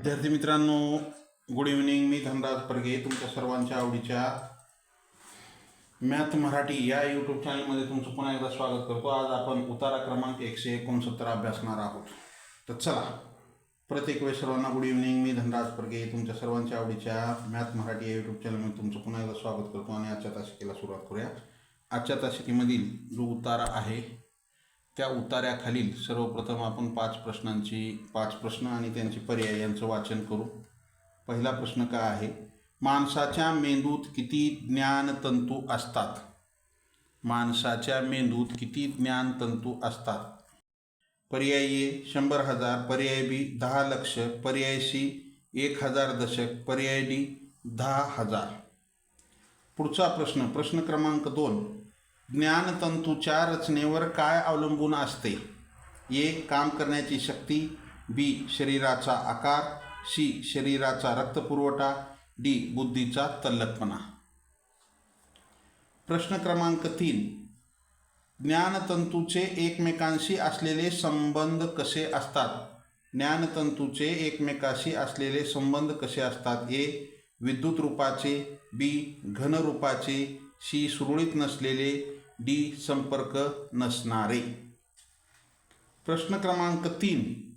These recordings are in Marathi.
विद्यार्थी मित्रांनो गुड इव्हनिंग मी धनराज परगे तुमच्या सर्वांच्या आवडीच्या मॅथ मराठी या यूट्यूब चॅनलमध्ये तुमचं पुन्हा एकदा स्वागत करतो. आज आपण उतारा क्रमांक एकशे एकोणसत्तर अभ्यासणार आहोत. तर चला प्रत्येक वेळेस सर्वांना गुड इव्हनिंग मी धनराज परगे तुमच्या सर्वांच्या आवडीच्या मॅथ मराठी या यूट्यूब चॅनलमध्ये तुमचं पुन्हा एकदा स्वागत करतो आणि आजच्या तासिकेला सुरुवात करूया. आजच्या तासिकेमधील जो उतारा आहे त्या उतार्याखालील सर्वप्रथम आपण पाच प्रश्नांची पाच प्रश्न आणि त्यांचे पर्याय यांचं वाचन करू. पहिला प्रश्न काय आहे? माणसाच्या मेंदूत किती ज्ञानतंतू असतात? माणसाच्या मेंदूत किती ज्ञानतंतू असतात? पर्याय ए शंभर हजार. पर्याय बी दहा लक्ष. पर्याय सी एक हजार दशक. पर्याय डी दहा हजार. पुढचा प्रश्न प्रश्न क्रमांक दोन. ज्ञानतंतूच्या रचनेवर काय अवलंबून असते? ए. काम करण्याची शक्ती बी. शरीराचा आकार सी. शरीराचा रक्तपुरवठा डी. बुद्धीचा तल्लकपणा प्रश्न क्रमांक तीन. ज्ञानतंतूचे एकमेकांशी असलेले संबंध कसे असतात? ज्ञानतंतूचे एकमेकाशी असलेले संबंध कसे असतात? ए. विद्युत रूपाचे बी. घनरूपाचे सी. सुरळीत नसलेले डी संपर्क नसणारे. प्रश्न क्रमांक तीन.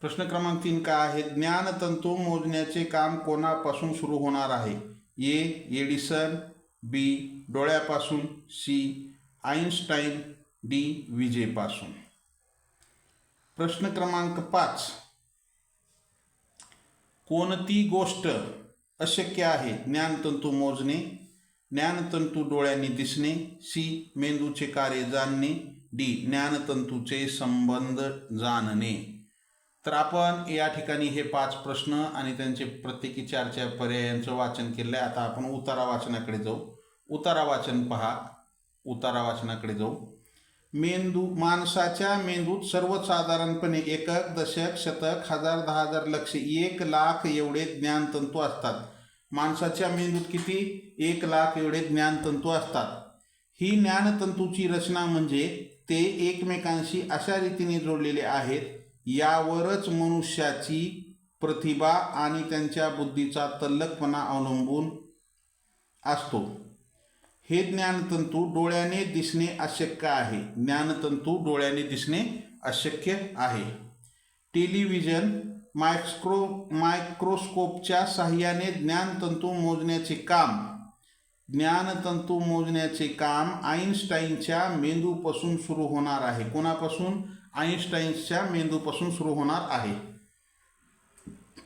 प्रश्न क्रमांक तीन काय आहे? ज्ञानतंतू मोजण्याचे काम कोणापासून सुरू होणार आहे? ए. Edison B. डोळ्यापासून C. Einstein D. विजेपासून. प्रश्न क्रमांक पाच. कोणती गोष्ट अशक्य आहे? ज्ञानतंतू मोजणे ज्ञानतंतू डोळ्यांनी दिसणे सी. मेंदूचे कार्य जाणणे डी. ज्ञानतंतूचे संबंध जाणणे. तर आपण या ठिकाणी हे पाच प्रश्न आणि त्यांचे प्रत्येकी चार चार पर्यायांचं वाचन केलं आहे आता आपण उतारा वाचनाकडे जाऊ. उतारा वाचन पहा. उतारा वाचनाकडे जाऊ. मेंदू माणसाच्या मेंदूत सर्वसाधारणपणे एकक दशक शतक हजार दहा हजार लक्ष एक लाख एवढे ज्ञानतंतू असतात. माणसाच्या मेंदूत किती एक लाख एवढे ज्ञानतंतू असतात. ही ज्ञानतंतूची रचना म्हणजे ते एकमेकांशी अशा रीतीने जोडलेले आहेत यावरच मनुष्याची प्रतिभा आणि त्यांच्या बुद्धीचा तल्लकपणा अवलंबून असतो. हे ज्ञानतंतू डोळ्याने दिसणे अशक्य आहे. ज्ञानतंतू डोळ्याने दिसणे अशक्य आहे. टेलिव्हिजन मायक्रो मायक्रोस्कोपच्या साह्याने ज्ञानतंतू मोजण्याचे काम. ज्ञानतंतू मोजण्याचे काम आईन्स्टाईनच्या मेंदूपासून सुरू होणार आहे. कोणापासून? आईन्स्टाईनच्या मेंदूपासून सुरू होणार आहे.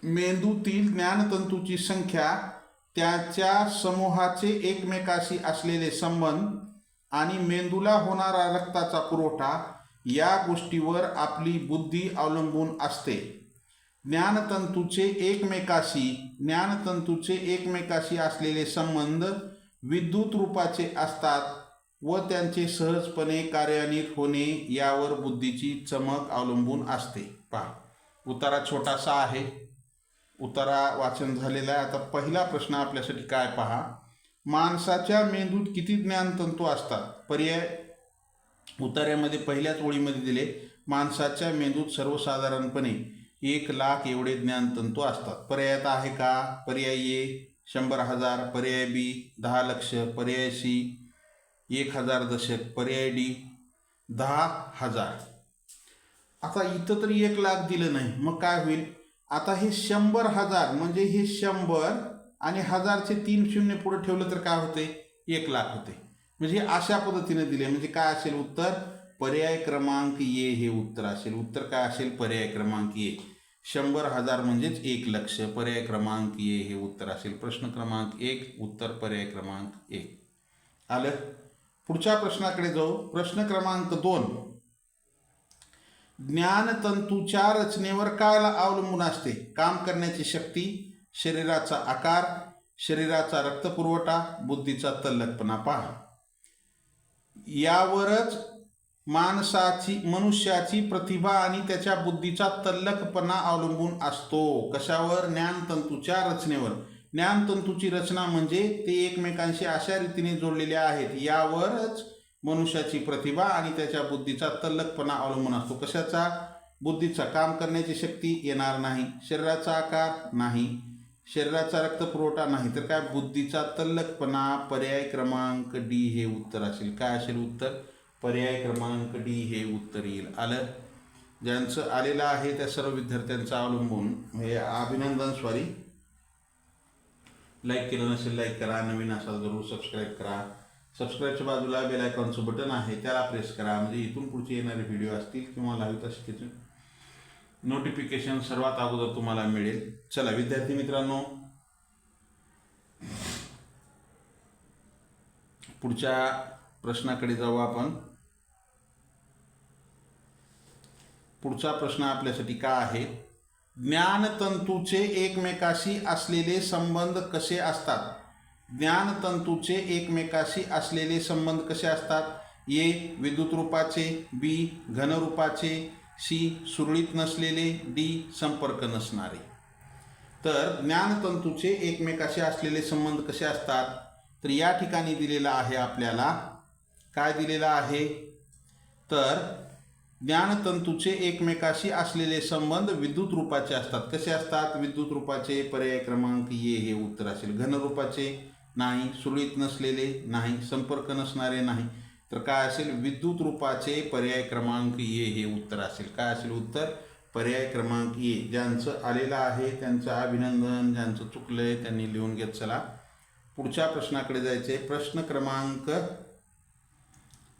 मेंदूतील ज्ञानतंतूची संख्या त्याच्या समूहाचे एकमेकाशी असलेले संबंध आणि मेंदूला होणारा रक्ताचा पुरवठा या गोष्टीवर आपली बुद्धी अवलंबून असते. ज्ञानतंतूचे एकमेकाशी ज्ञानतंतूचे एकमेकाशी असलेले संबंध विद्युत रूपाचे असतात व त्यांचे सहजपणे कार्यान्वित होणे यावर बुद्धीची चमक अवलंबून असते. पहा उतारा छोटासा आहे. उतारा वाचन झालेला आहे. आता पहिला प्रश्न आपल्यासाठी काय पहा? माणसाच्या मेंदूत किती ज्ञानतंतू असतात? पर्याय उतार्यामध्ये पहिल्याच ओळीमध्ये दिले माणसाच्या मेंदूत सर्वसाधारणपणे एक लाख एवढे ज्ञानतंतू असतात. पर्यायात आहे का? पर्याय ए शंभर हजार. पर्याय बी दहा लक्ष. पर्याय सी एक हजार दशक. पर्याय डी दहा हजार. आता इथं तरी एक लाख दिलं नाही. मग काय होईल? आता हे शंभर हजार म्हणजे हे शंभर आणि हजारचे तीन शून्य पुढे ठेवलं तर काय होते? एक लाख होते. म्हणजे अशा पद्धतीने दिले. म्हणजे काय असेल उत्तर? पर्याय क्रमांक ये हे उत्तर असेल. उत्तर काय असेल? पर्याय क्रमांक ये शंभर हजार म्हणजेच एक लक्ष. पर्याय क्रमांक ये हे उत्तर असेल. प्रश्न क्रमांक एक उत्तर पर्याय क्रमांक एक आलं? पुढच्या प्रश्नाकडे जाऊ. प्रश्न क्रमांक दोन. ज्ञानतंतूच्या रचनेवर काय अवलंबून असते? काम करण्याची शक्ती शरीराचा आकार शरीराचा रक्तपुरवठा बुद्धीचा तल्लकपणा पहा. यावरच माणसाची मनुष्याची प्रतिभा आणि त्याच्या बुद्धीचा तल्लकपणा अवलंबून असतो. कशावर? ज्ञानतंतूच्या रचनेवर. ज्ञानतंतूची रचना म्हणजे ते एकमेकांशी अशा रीतीने जोडलेले आहेत. यावरच मनुष्याची प्रतिभा आणि त्याच्या बुद्धीचा तल्लकपणा अवलंबून असतो. कशाचा? बुद्धीचा. काम करण्याची शक्ती येणार नाही. शरीराचा आकार नाही. शरीराचा रक्तपुरवठा नाही. तर काय? बुद्धीचा तल्लकपणा पर्याय क्रमांक डी हे उत्तर असेल. काय असेल उत्तर? पर्याय क्रमांक डी हे उत्तर येईल. आलं? ज्यांचं आलेलं आहे त्या सर्व विद्यार्थ्यांचं अवलंबून हे अभिनंदन सॉरी लाईक केलं नसेल लाईक करा. नवीन असाल जरूर सबस्क्राईब करा. सबस्क्राईबच्या बाजूला बेल आयकॉनचं बटन आहे त्याला प्रेस करा. म्हणजे इथून पुढचे येणारे व्हिडिओ असतील किंवा लावित असतील नोटिफिकेशन सर्वात अगोदर तुम्हाला मिळेल. चला विद्यार्थी मित्रांनो. पुढच्या प्रश्नाकडे जाऊ आपण. पुढचा प्रश्न आपल्यासाठी का आहे? ज्ञानतंतूचे एकमेकाशी असलेले संबंध कसे असतात? ज्ञानतंतूचे एकमेकाशी असलेले संबंध कसे असतात? ए विद्युत रूपाचे बी घनरूपाचे सी सुरळीत नसलेले डी संपर्क नसणारे. तर ज्ञानतंतूचे एकमेकाशी असलेले संबंध कसे असतात? तर या ठिकाणी दिलेलं आहे आपल्याला. काय दिलेलं आहे? तर ज्ञानतंतूचे एकमेकाशी असलेले संबंध विद्युत रूपाचे असतात. कसे असतात? विद्युत रूपाचे पर्याय क्रमांक ये हे उत्तर असेल. घनरूपाचे नाही सुरळीत नसलेले नाही संपर्क नसणारे नाही. तर काय असेल? विद्युत रूपाचे पर्याय क्रमांक ये हे उत्तर असेल. काय असेल उत्तर? पर्याय क्रमांक ये ज्यांचं आलेलं आहे त्यांचं अभिनंदन ज्यांचं चुकलं आहे त्यांनी लिहून घेत चला. पुढच्या प्रश्नाकडे जायचे प्रश्न क्रमांक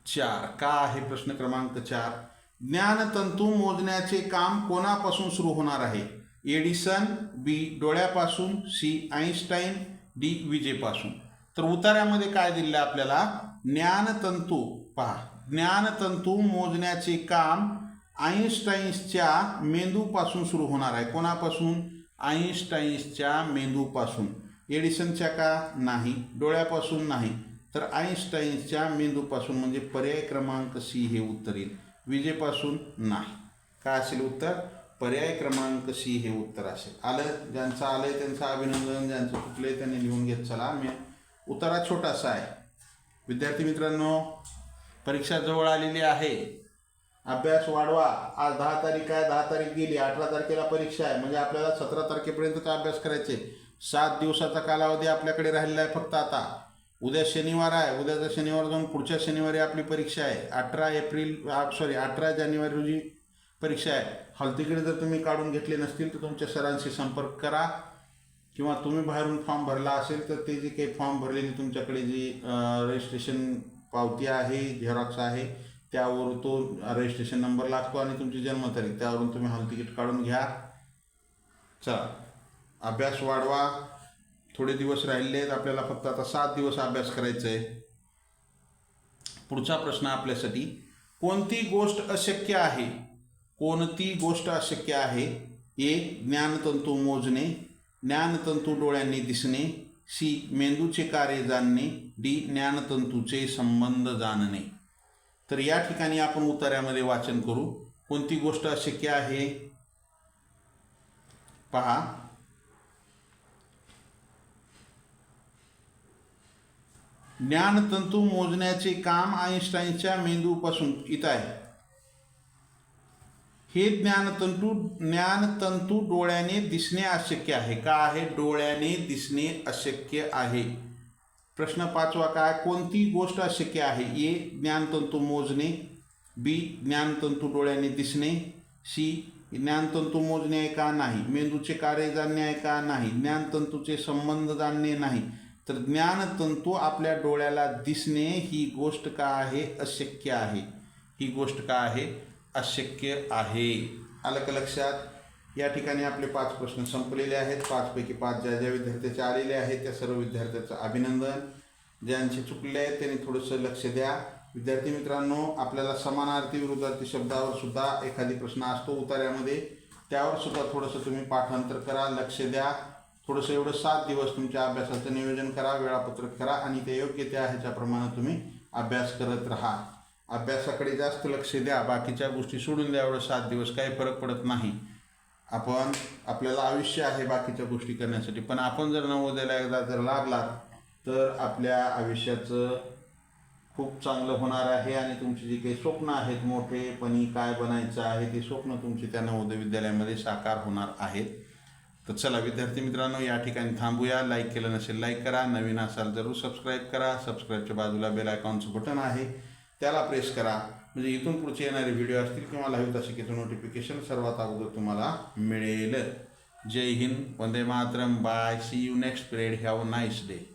चार. का आहे प्रश्न क्रमांक चार? ज्ञानतंतू मोजण्याचे काम कोणापासून सुरू होणार आहे? एडिसन बी डोळ्यापासून सी आईन्स्टाईन डी विजेपासून. तर उतार्यामध्ये काय दिलेलं आहे आपल्याला? ज्ञानतंतू. पहा ज्ञानतंतू मोजण्याचे काम आईन्स्टाईन्सच्या मेंदूपासून सुरू होणार आहे. कोणापासून? आईन्स्टाईन्सच्या मेंदूपासून. एडिसनच्या का? नाही. डोळ्यापासून नाही. तर आईन्स्टाईन्सच्या मेंदूपासून म्हणजे पर्याय क्रमांक सी हे उत्तर येईल विजेपासून नाही. काय असेल उत्तर? पर्याय क्रमांक सी हे उत्तर असेल. आलं ज्यांचं आलंय त्यांचं अभिनंदन ज्यांचं चुकलंय त्यांनी लिहून घेत चला मी उतारा छोटासा आहे. विद्यार्थी मित्रांनो परीक्षा जवळ आलेली आहे. अभ्यास वाढवा. आज दहा तारीख आहे दहा तारीख गेली अठरा तारखेला परीक्षा आहे. म्हणजे आपल्याला सतरा तारखेपर्यंतचा अभ्यास करायचे. सात दिवसाचा कालावधी आपल्याकडे राहिलेला आहे फक्त आता. उद्या शनिवार आहे. उद्याचा शनिवार जाऊन पुढच्या शनिवारी आपली परीक्षा आहे. अठरा एप्रिल सॉरी अठरा जानेवारी रोजी परीक्षा आहे. हॉल तिकडे जर तुम्ही काढून घेतले नसतील तर तुमच्या सरांशी संपर्क करा. किंवा तुम्ही बाहेरून फॉर्म भरला असेल तर ते जे काही फॉर्म भरलेली तुमच्याकडे जी रजिस्ट्रेशन पावती आहे झेरॉक्स आहे त्यावर तो रजिस्ट्रेशन नंबर लागतो आणि तुमची जन्मतारीख त्यावरून तुम्ही हॉल तिकीट काढून घ्या. चला. अभ्यास वाढवा. थोडे दिवस राहिले आहेत आपल्याला फक्त आता सात दिवस अभ्यास करायचा आहे पुढचा प्रश्न आपल्यासाठी कोणती गोष्ट अशक्य आहे? कोणती गोष्ट अशक्य आहे? ए ज्ञानतंतू मोजणे ज्ञानतंतू डोळ्यांनी दिसणे सी मेंदूचे कार्य जाणणे डी ज्ञानतंतूचे संबंध जाणणे. तर या ठिकाणी आपण उतार्यामध्ये वाचन करू. कोणती गोष्ट अशक्य आहे? पहा. ज्ञानतंतू मोजण्याचे काम आईन्स्टाईनच्या मेंदूपासून इथं आहे. हे ज्ञानतंतू ज्ञानतंतू डोळ्याने दिसणे अशक्य आहे. का आहे? डोळ्याने दिसणे अशक्य आहे. प्रश्न पाचवा काय? कोणती गोष्ट अशक्य आहे? ए ज्ञानतंतू मोजणे. बी ज्ञानतंतू डोळ्याने दिसणे. सी ज्ञानतंतू मोजणे आहे का नाही? मेंदूचे कार्य जाणणे आहे का नाही? ज्ञानतंतूचे संबंध जाणणे नाही. तर ज्ञानतंतू आपल्या डोळ्याला दिसणे ही गोष्ट का आहे? अशक्य आहे. ही गोष्ट का आहे? अशक्य आहे. आलं का लक्षात? या ठिकाणी आपले पाच प्रश्न संपलेले आहेत. पाचपैकी पाच ज्या ज्या विद्यार्थ्याचे आलेले आहेत त्या सर्व विद्यार्थ्याचं अभिनंदन. ज्यांचे चुकले आहेत त्यांनी थोडंसं लक्ष द्या. विद्यार्थी मित्रांनो आपल्याला समानार्थी विरुद्धार्थी शब्दावर सुद्धा एखादी प्रश्न असतो उतार्यामध्ये त्यावर सुद्धा थोडंसं तुम्ही पाठांतर करा लक्ष द्या. थोडंसं एवढं सात दिवस तुमच्या अभ्यासाचं नियोजन करा वेळापत्रक करा आणि ते योग्य त्या ह्याच्याप्रमाणे तुम्ही अभ्यास करत राहा. अभ्यासाकडे जास्त लक्ष द्या बाकीच्या गोष्टी सोडून द्या एवढं सात दिवस काही फरक पडत नाही. आपण आपल्याला आयुष्य आहे बाकीच्या गोष्टी करण्यासाठी पण आपण जर नवोदयाला एकदा जर लागलात तर आपल्या आयुष्याचं खूप चांगलं होणार आहे आणि तुमची जी काही स्वप्न आहेत मोठेपणी काय बनायचं आहे ते स्वप्न तुमचे त्या नवोदय विद्यालयामध्ये साकार होणार आहेत. तर चला विद्यार्थी मित्रांनो या ठिकाणी थांबूया. लाईक केलं नसेल लाईक करा. नवीन असाल जरूर सबस्क्राईब करा. सबस्क्राईबच्या बाजूला बेल आयकॉनचं बटन आहे. त्याला प्रेस करा. म्हणजे इथून पुढचे येणारे व्हिडिओ असतील किंवा लाईव्ह तासिकेचं नोटिफिकेशन सर्वात अगोदर तुम्हाला मिळेल. जय हिंद. Vande Mataram. Bye see you next period have a nice day